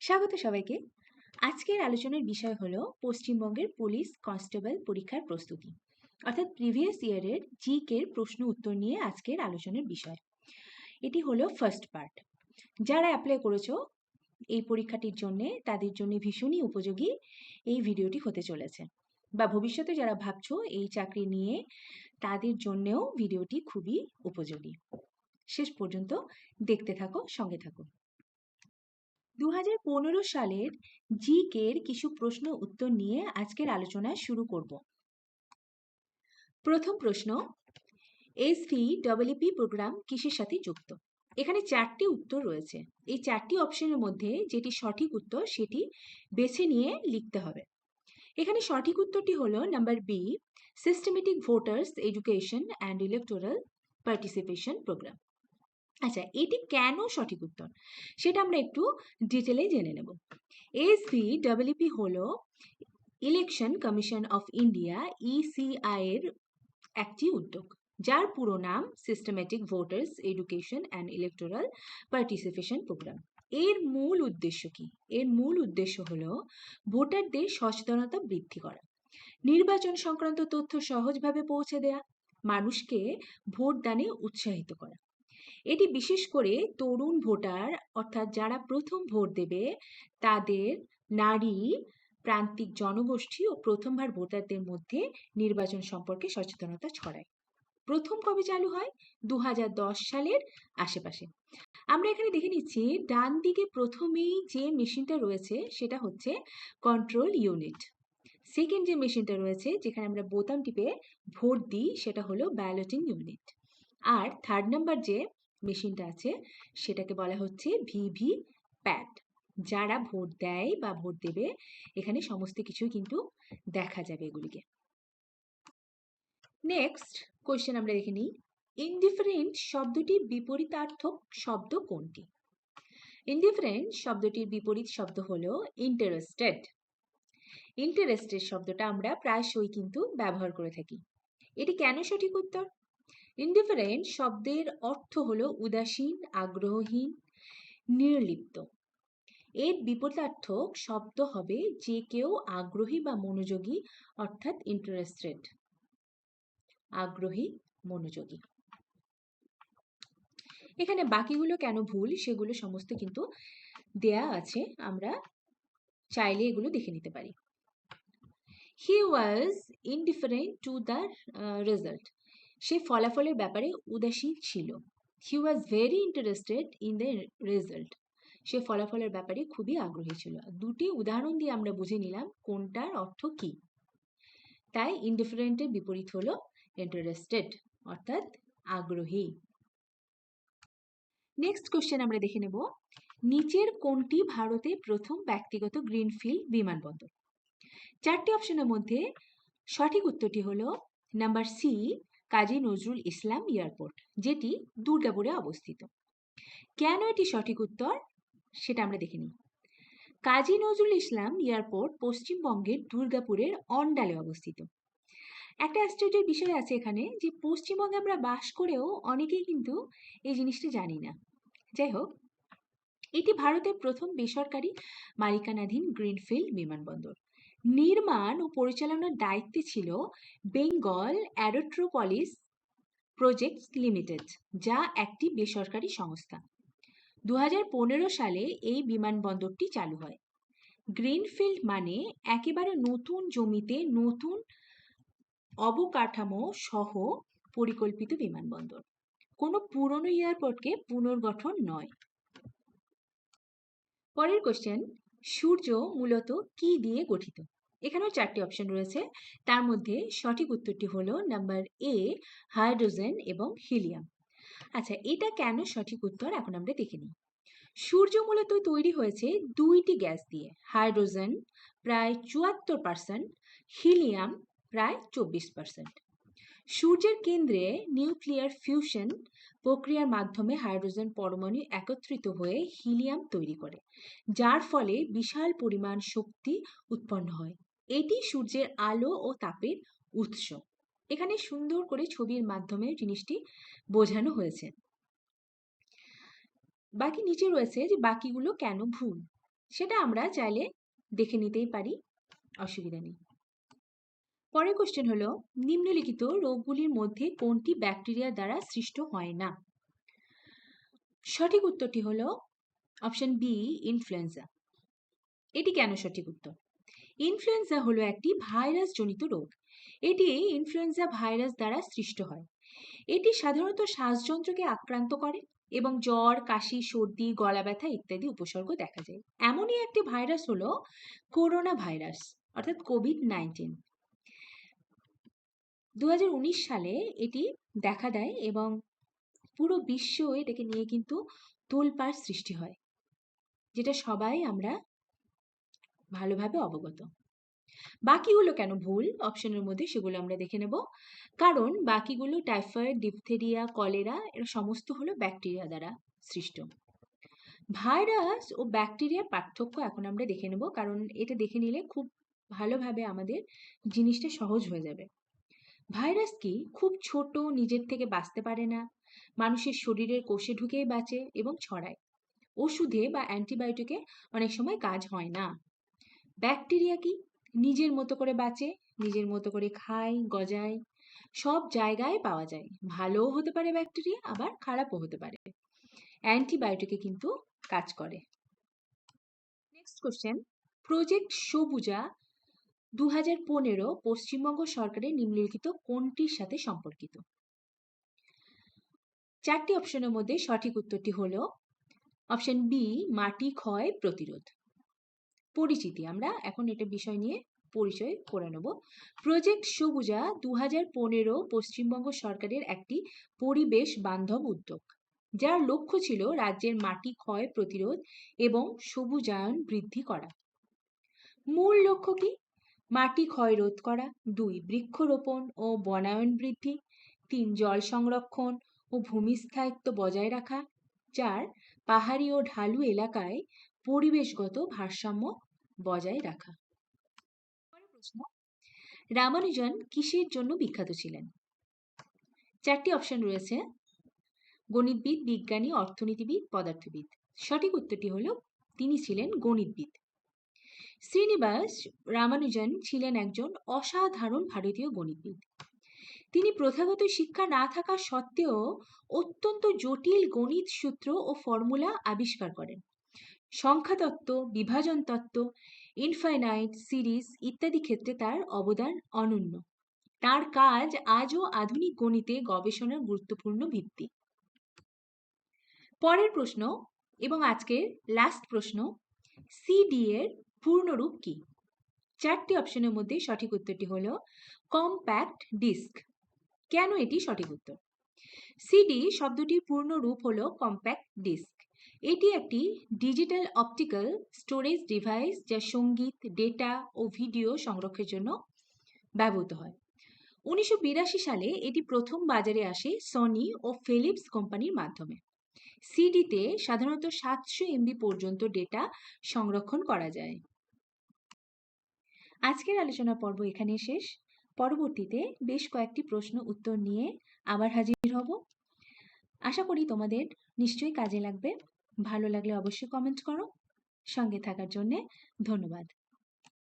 স্বাগত সবাইকে। আজকের আলোচনার বিষয় হলো পশ্চিমবঙ্গের পুলিশ কনস্টেবল পরীক্ষার প্রস্তুতি। অর্থাৎ প্রিভিয়াস ইয়ারের জিকের প্রশ্ন উত্তর নিয়ে আজকের আলোচনার বিষয়। এটি হলো ফার্স্ট পার্ট। যারা অ্যাপ্লাই করেছ এই পরীক্ষাটির জন্য, তাদের জন্য ভীষণই উপযোগী এই ভিডিওটি হতে চলেছে। বা ভবিষ্যতে যারা ভাবছ এই চাকরি নিয়ে, তাদের জন্যেও ভিডিওটি খুবই উপযোগী। শেষ পর্যন্ত দেখতে থাকো, সঙ্গে থাকো। দু পনেরো সালের জিকের কিছু প্রশ্ন উত্তর নিয়ে আজকের আলোচনা শুরু করব। প্রথম প্রশ্ন এসভি ডব্লিউপি প্রোগ্রাম কিসের সাথে যুক্ত? এখানে চারটি উত্তর রয়েছে। এই চারটি অপশনের মধ্যে যেটি সঠিক উত্তর সেটি বেছে নিয়ে লিখতে হবে। এখানে সঠিক উত্তরটি হলো number B systematic voters education and electoral participation programme আচ্ছা এটি কেন সঠিক উত্তর? সেটা আমরা একটু ডিটেলে জেনে নেব। এসভি ডব্লিউপি হল election commission of India ECI এর একটি উদ্যোগ। যার পুরো নাম systematic voters education and electoral participation programme এর মূল উদ্দেশ্য কি? এর মূল উদ্দেশ্য হল ভোটারদের সচেতনতা বৃদ্ধি করা। নির্বাচন সংক্রান্ত তথ্য সহজভাবে পৌঁছে দেয়া, মানুষকে ভোট দানে উৎসাহিত করা। এটি বিশেষ করে তরুণ ভোটার, অর্থাৎ যারা প্রথম ভোট দেবে, তাদের নারী, প্রান্তিক জনগোষ্ঠী ও প্রথমবার ভোটারদের মধ্যে নির্বাচন সম্পর্কে সচেতনতা ছড়ায়। প্রথম কবে চালু হয়? দু হাজার দশ সালের আশেপাশে। আমরা এখানে দেখে নিচ্ছি, ডান দিকে প্রথমেই যে মেশিনটা রয়েছে, সেটা হচ্ছে কন্ট্রোল ইউনিট সেকেন্ড যে মেশিনটা রয়েছে, যেখানে আমরা বোতাম টিপে ভোট দিই, সেটা হলো ব্যালটিং ইউনিট আর থার্ড নাম্বার যে মেশিনটা আছে, সেটাকে বলা হচ্ছে ভিভি প্যাট যারা ভোট দেয় বা ভোট দেবে, এখানে সমস্ত কিছুই কিন্তু দেখা যাবে এগুলিকে। নেক্সট কোয়েশ্চেন আমরা দেখে নিই। ইনডিফারেন্ট শব্দটির বিপরীতার্থক শব্দ কোনটি? ইনডিফারেন্ট শব্দটির বিপরীত শব্দ হলো ইন্টারেস্টেড ইন্টারেস্টেড শব্দটা আমরা প্রায়শই কিন্তু ব্যবহার করে থাকি। এটি কেন সঠিক উত্তর? ইনডিফারেন্ট শব্দের অর্থ হলো উদাসীন, আগ্রহহীন, নির্লিপ্ত। এর বিপরীতার্থক শব্দ হবে যে কেউ আগ্রহী বা মনোযোগী, অর্থাৎ ইন্টারেস্টেড আগ্রহী, মনোযোগী। এখানে বাকিগুলো কেন ভুল, সেগুলো সমস্ত কিন্তু দেয়া আছে, আমরা চাইলে এগুলো দেখে নিতে পারি। He was indifferent to the result সে ফলাফলের ব্যাপারে উদাসীন ছিল। He was very interested in the result সে ফলাফলের ব্যাপারে খুবই আগ্রহী ছিল। দুটি উদাহরণ দিয়ে আমরা বুঝে নিলাম কোনটার অর্থ কি। তাই ইনডিফারেন্টের বিপরীত হলো ইন্টারেস্টেড অর্থাৎ আগ্রহী। নেক্সট কোশ্চেন আমরা দেখে নেব। নিচের কোনটি ভারতে প্রথম ব্যক্তিগত গ্রিনফিল্ড বিমানবন্দর? চারটি অপশনের মধ্যে সঠিক উত্তরটি হলো number C Kazi Nazrul Islam airport, যেটি দুর্গাপুরে অবস্থিত। কেন এটি সঠিক উত্তর? সেটা আমরা দেখে নিই। কাজী নজরুল ইসলাম এয়ারপোর্ট পশ্চিমবঙ্গের দুর্গাপুরের অন্ডালে অবস্থিত। একটা আশ্চর্যের বিষয় আছে এখানে যে পশ্চিমবঙ্গে আমরা বাস করেও অনেকেই কিন্তু এই জিনিসটা জানি না। যাই হোক, এটি ভারতের প্রথম বেসরকারি মালিকানাধীন গ্রিনফিল্ড বিমানবন্দর। নির্মাণ ও পরিচালনার দায়িত্বে ছিল বেঙ্গল অ্যারোট্রোপলিস প্রজেক্টস লিমিটেড, যা একটি বেসরকারি সংস্থা। দু হাজার পনেরো সালে এই বিমানবন্দরটি চালু হয়। গ্রিনফিল্ড মানে একেবারে নতুন জমিতে নতুন অবকাঠামো সহ পরিকল্পিত বিমানবন্দর। কোনো পুরনো এয়ারপোর্টকে পুনর্গঠন নয়। পরের কোশ্চেন সূর্য মূলত কি দিয়ে গঠিত? এখানেও চারটি অপশন রয়েছে। তার মধ্যে সঠিক উত্তরটি হলো নাম্বার এ হাইড্রোজেন এবং হিলিয়াম আচ্ছা এটা কেন সঠিক উত্তর? এখন আমরা দেখে নিই। সূর্য মূলত তৈরি হয়েছে দুইটি গ্যাস দিয়ে হাইড্রোজেন প্রায় চুয়াত্তর পার্সেন্ট হিলিয়াম প্রায় চব্বিশ পার্সেন্ট সূর্যের কেন্দ্রে নিউক্লিয়ার ফিউশন প্রক্রিয়ার মাধ্যমে হাইড্রোজেন পরমাণু একত্রিত হয়ে হিলিয়াম তৈরি করে, যার ফলে বিশাল পরিমাণ শক্তি উৎপন্ন হয়। এটি সূর্যের আলো ও তাপের উৎস। এখানে সুন্দর করে ছবির মাধ্যমে জিনিসটি বোঝানো হয়েছে। বাকি নিচে রয়েছে যে বাকিগুলো কেন ভুল, সেটা আমরা চাইলে দেখে নিতেই পারি, অসুবিধা নেই। পরের কোশ্চেন হলো, নিম্নলিখিত রোগগুলির মধ্যে কোনটি ব্যাকটেরিয়া দ্বারা সৃষ্ট হয় না? সঠিক উত্তরটি হলো অপশন বি ইনফ্লুয়েঞ্জা এটি কেন সঠিক উত্তর? ইনফ্লুয়েঞ্জা হলো একটি ভাইরাস জনিত রোগ। এটি ইনফ্লুয়েঞ্জা ভাইরাস দ্বারা সৃষ্ট হয়। এটি সাধারণত শ্বাসযন্ত্রকে আক্রান্ত করে এবং জ্বর, কাশি, সর্দি, গলা ব্যথা ইত্যাদি উপসর্গ দেখা যায়। এমনই একটি ভাইরাস হলো করোনা ভাইরাস অর্থাৎ কোভিড নাইন্টিন দু হাজার উনিশ সালে এটি দেখা দেয় এবং পুরো বিশ্ব এটাকে নিয়ে কিন্তু তোলপাড় সৃষ্টি হয়, যেটা সবাই আমরা ভালোভাবে অবগত। বাকিগুলো কেন ভুল? অপশনের মধ্যে সেগুলো আমরা দেখে নেব। কারণ বাকিগুলো টাইফয়েড, ডিপথেরিয়া, কলেরা এর সমস্ত হলো ব্যাকটেরিয়া দ্বারা সৃষ্ট। ভাইরাস ও ব্যাকটেরিয়ার পার্থক্য এখন আমরা দেখে নেব, কারণ এটা দেখে নিলে খুব ভালোভাবে আমাদের জিনিসটা সহজ হয়ে যাবে। ভাইরাস কি খুব ছোট, নিজের থেকে বাঁচতে পারে না, মানুষের শরীরের কোষে ঢুকেই বাঁচে এবং ছড়ায়। ওষুধে বা অ্যান্টিবায়োটিকে অনেক সময় কাজ হয় না। ব্যাকটেরিয়া কি নিজের মতো করে বাঁচে, নিজের মতো করে খায়, গজায়? সব জায়গায় পাওয়া যায়। ভালোও হতে পারে ব্যাকটেরিয়া, আবার খারাপও হতে পারে। অ্যান্টিবায়োটিকে কিন্তু কাজ করে। নেক্সট কোশ্চেন প্রজেক্ট সবুজা দু হাজার পনেরো পশ্চিমবঙ্গ সরকারের নিম্নলিখিত কোনটির সাথে সম্পর্কিত? চারটি অপশনের মধ্যে সঠিক উত্তরটি হল অপশন বি, মাটি, ক্ষয়, প্রতিরোধ। পরিচিতি, আমরা এখন এটা বিষয় নিয়ে পরিচয় করে নেব। প্রজেক্ট সবুজা দু হাজার পনেরো পশ্চিমবঙ্গ সরকারের একটি পরিবেশ বান্ধব উদ্যোগ। যার লক্ষ্য ছিল রাজ্যের মাটি, ক্ষয়, প্রতিরোধ এবং সবুজায়ন বৃদ্ধি করা। মূল লক্ষ্য কি? মাটি ক্ষয় রোধ করা, দুই, বৃক্ষরোপণ ও বনায়ন বৃদ্ধি, তিন, জল সংরক্ষণ ও ভূমিস্থায়িত্ব বজায় রাখা, চার, পাহাড়ি ও ঢালু এলাকায় পরিবেশগত ভারসাম্য বজায় রাখা। রামানুজন কিসের জন্য বিখ্যাত ছিলেন? চারটি অপশন রয়েছে, গণিতবিদ, বিজ্ঞানী, অর্থনীতিবিদ, পদার্থবিদ। সঠিক উত্তরটি হল, তিনি ছিলেন গণিতবিদ। শ্রীনিবাস রামানুজন ছিলেন একজন অসাধারণ ভারতীয় গণিতবিদ। তিনি প্রথাগত শিক্ষা না থাকা সত্ত্বেও অত্যন্ত জটিল গণিত সূত্র ও ফর্মুলা আবিষ্কার করেন। সংখ্যাতত্ত্ব, বিভাজন তত্ত্ব, ইনফাইনাইট সিরিজ ইত্যাদি ক্ষেত্রে তার অবদান অনন্য। তার কাজ আজও আধুনিক গণিতে গবেষণার গুরুত্বপূর্ণ ভিত্তি। পরের প্রশ্ন এবং আজকের লাস্ট প্রশ্ন সিডি এর পূর্ণরূপ কি? চারটি অপশনের মধ্যে সঠিক উত্তরটি হল কম্প্যাক্ট ডিস্ক কেন এটি সঠিক উত্তর? সিডি শব্দটির পূর্ণ রূপ হল কম্প্যাক্ট ডিস্ক এটি একটি ডিজিটাল অপটিক্যাল স্টোরেজ ডিভাইস যা সংগীত ডেটা ও ভিডিও সংরক্ষণের জন্য ব্যবহৃত হয়। উনিশশো বিরাশি সালে এটি প্রথম বাজারে আসে সনি ও ফিলিপস কোম্পানির মাধ্যমে। সিডিতে সাধারণত সাতশো এমবি পর্যন্ত ডেটা সংরক্ষণ করা যায়। আজকের আলোচনা পর্ব এখানে শেষ। পরবর্তীতে বেশ কয়েকটি প্রশ্ন উত্তর নিয়ে আবার হাজির হব। আশা করি তোমাদের নিশ্চয়ই কাজে লাগবে। ভালো লাগলে অবশ্যই কমেন্ট করো। সঙ্গে থাকার জন্যে ধন্যবাদ।